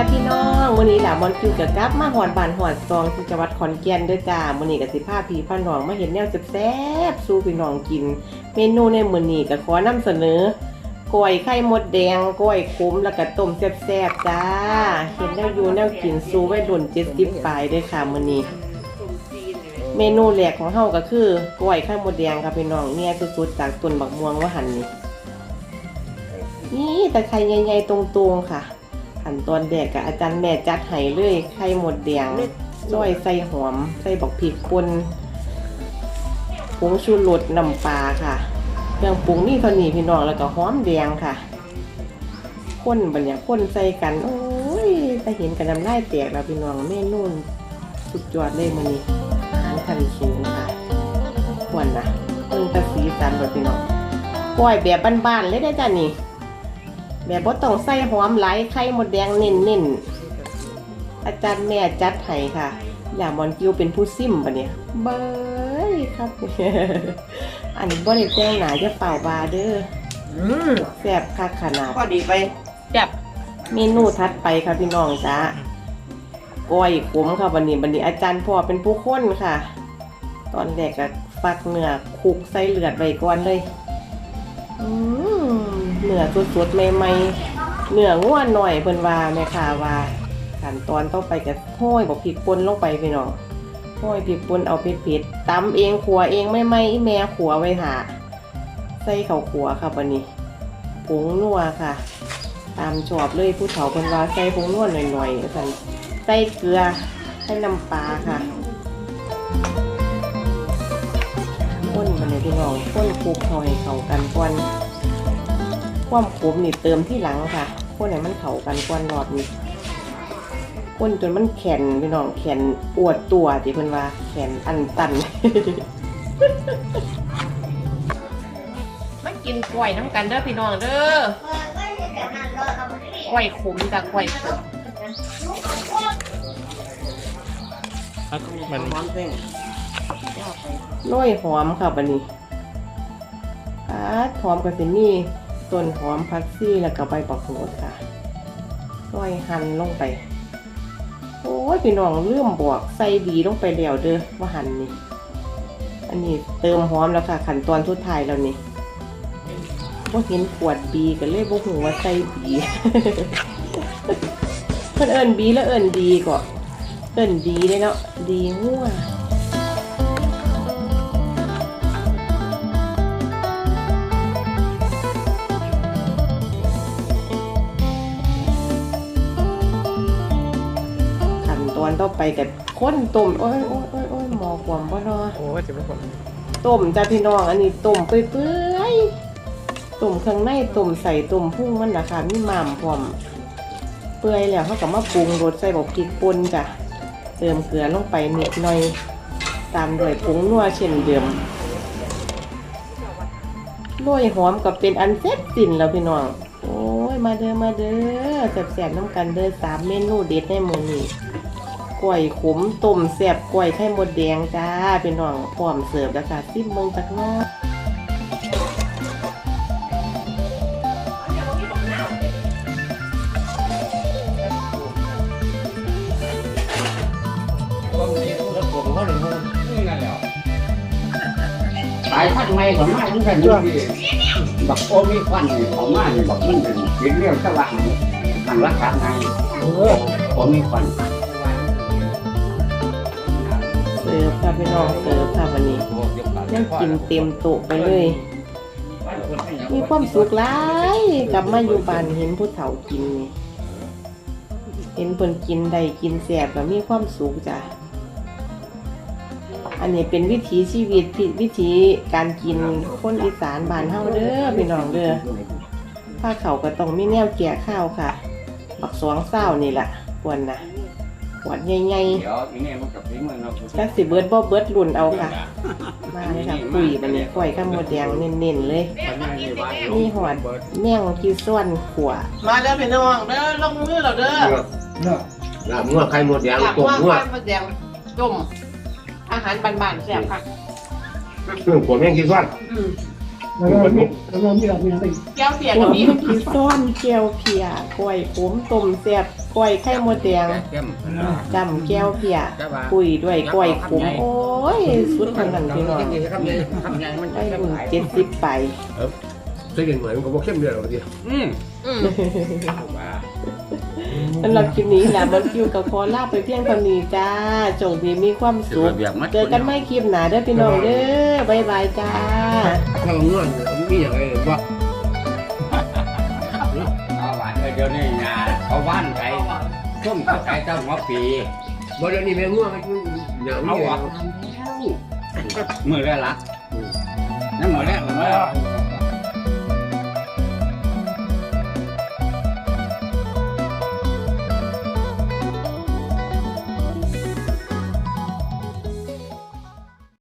จ้าพี่น้องวันนี้หลามอนคิวกับกลับมาหอดบานหอดซองที่จังหวัดขอนแก่นด้วยจ้าวันนี้กับสิพาพี่พ่อน้องมาเห็นแนวแซ่บๆสู้พี่น้องกิน เมนูในมื้อนี้ก็ขอนำเสนอกล้วยไข่มดแดงกล้วยขมแล้วก็ต้มแซ่บๆจ้า เห็นแนวอยู่แนวกินสู้ไว้ดุน70ปลายด้วยค่ะมื้อนี้เมนูแรกของเฮาก็คือกล้วยไข่มดแดงค่ะพี่น้องเนี่ยสุดๆจากต้นบักม่วงว่าหันนี่นี่แต่ไข่ใหญ่ๆตรงๆค่ะ ขั้นตอนแดกกับอาจารย์แม่จัดให้เลยไข่หมดแดงจ้อยใส่หอม ใส่บอกผิกป่นผงชูรสน้ำปลาค่ะเครื่องปรุงนี่เท่านี้พี่น้องแล้วก็หอมแดงค่ะข้นบัดเนี่ยข้นใส่กัน โอ้ยแต่เห็นกันน้ำลายแตกแล้วพี่น้องเมนูสุดยอดเลยมันนี้อาหารขั้นสูงค่ะควรนะเพิ่งแตะสีสันแบบพี่น้องก้อยแบบบ้านๆเลยได้อจ้ะนี่ แบบบ่ต้องใส่หอมหลายไข่หมดแดงเน้นๆ อาจารย์แม่จัดให้ค่ะ อย่ามอนกิวเป็นผู้ซิมปะเนี่ยเบ้ยครับ อันนี้บ่ได้แจ้งหนาจะเปล่าบาเด้ออืมแซ่บคักขนาด พอดีไปจับเมนูถัดไปค่ะพี่น้องจ้าก้อยขมค่ะวันนี้วันนี้อาจารย์พ่อเป็นผู้ค้นค่ะ ตอนแรกก็ฟักเนื้อคลุกใส่เลือดไว้ก่อนเลย อืม เนื้อสดๆใหม่ๆเนื้อง่วนหน่อยเพิ่นว่าแม่ค่ะว่าขั้นตอนต่องไปก็ห้อยบอกพริกป่นลงไปพี่น้องห้อยพริกป่นเอาเผ็ดๆตำเองขัวเองไม่ไม่แม่ขัวไว้ค่ะใส่ข้าวขัวค่ะวันนี้ผงนัวค่ะ ตามชอบเลยผู้เฒ่าเพิ่นว่าใส่ผงนัวหน่อยๆสั่นใส่เกลือใส่น้ำปลาค่ะข้นมันเลยพี่น้องข้นคลุกเข้าให้เข้ากันก่อน ความขมนี่เติมที่หลังค่ะข้นให้มันเข้ากันก่อนรอบนี้ข้นจนมันแข็งพี่น้องแข็งอวดตัวที่เพิ่นว่าแข็งอันตันมันกินกล้วยน้ำกันเด้อพี่น้องเด้อกล้วยขมจากกล้วยขมมันหอมเส้นโร้อยหอมค่ะบันนี้อาหอมกับสินี่ ต้นหอมพักซี่แล้วก็ใบปักโหดค่ะร้อยหั่นลงไป โอ้ยพี่น้องเริ่มบอกใส่ดีลงไปแล้วเด้อว่าหั่นนี่ อันนี้เติมหอมแล้วค่ะ ขั้นตอนทุดท้ายแล้วนี่บ่าเห็นขวดบีกันเลยบ่หูว่าใส่บีเพิ่นเอิ้นบีแล้วเอิ้นดีก็เอิ้นดีเลยเนาะดีงัว ตอนต่อไปกับข้นต้มโอ้ยโอ้ยโอ้ยโอ้ยหมอความบ่เนาะโอ้ยเจ็บปวดต้มจ้าพี่น้องอันนี้ต้มเปื่อยๆต้มเครื่องในต้มใส่ต้มพุ่งมันนะคะมีหม่ำพร้อมเปื่อยแล้วเขาก็มาปรุงรสใส่บอกพริกป่นจ้ะเติมเกลือลงไปนิดหน่อย ตามด้วยผงนัวเช่นเดิมโรยหอมกับเป็นอันเสร็จสิ้นแล้วพี่น้อง โอ้ย มาเด้อมาเด้อแซ่บๆน้ำกันเด้อสามเมนูเด็ดในมื้อนี้ กล้วยขมต้มแซ่บกล้วยไข่มดแดงจ้าพี่น้องพร้อมเสิร์ฟแล้วค่ะซิมเมืองจักหน้อยแล้วปวดเขาหนึ่งคนนี่นั่นแหละสายพันธุ์ใหม่ของมาทั้งกันนี่บักโอมีควันนี่ของมาเนี่ยบักมันเป็นเรื่องสว่างทางรักษาไงเออโอมีควัน พี่น้องเสิร์ฟค่ะวันนี้ยังกินเต็มโต๊ะไปเลย มีความสุขหลายกลับมาอยู่บ้านเห็นผู้เฒ่ากินนี่เห็นเพิ่นกินได้กินแซ่บก็มีความสุขจ้ะอันนี้เป็นวิถีชีวิตวิถีการกินคนอีสานบ้านเฮาเด้อพี่น้องเด้อถ้าเขาก็ต้องมีแนวแก่ข้าวค่ะ บักสวงเศร้านี่แหละควรนะ วดใหญ่เดี๋ยวอีนี่มันกับพิ้งมันเนาะๆจักสิเบิดบ่เบิดรุ่นเอาค่ะ มาเลยค่ะคุยบันนี้ก้อยข้าวหมดแดงเน้นๆเลยนี่หอดแม่งคิวส่วนขัวมาเด้อพี่น้องเด้อลงมือเราเด้อลาบงัวไข่หมดแดงหลับต้มว่างัวไข่มดแดงต้มอาหารบ้านๆแซ่บค่ะ เครื่องขวดแม่งกินวันอืม แล้วก็มีแล้วก็มีอะไรมีอะไรแก้วเสียกหับมีมีกีซ้อนแก้วเพียกล้วยผมต้มแซ่บกล้วยไข่มดแดงดำแก้วเพียคุยด้วยกล้วยผมโอ้ยสุดขนาดพี่น้องคำใหญ่คำใหญ่มันไปหนึ่งเจ็ดสิบไปใช่เงินเหมือนมันก็บอกเข้มเดือดหรอเดียวอืมว้า สำหรับคลิปนี้นะมันคิวกับคอลาไปเพียงเท่านี้จ้าโชคดีมีความสุขเจอกันไม่คลิปหนาเด้อพี่น้องเด้อบายบายจ้าถ้าเราเงื่อนมีอย่างไรว่าเอาหวานเดี๋ยวนี้งานเขาบ้านไก่ส้มเขาไก่เจ้าหัวปีบ่เดี๋ยวนี้แม่ง่วงอย่างเอานี้หวานมือแรกละนั่นมือแรกมือ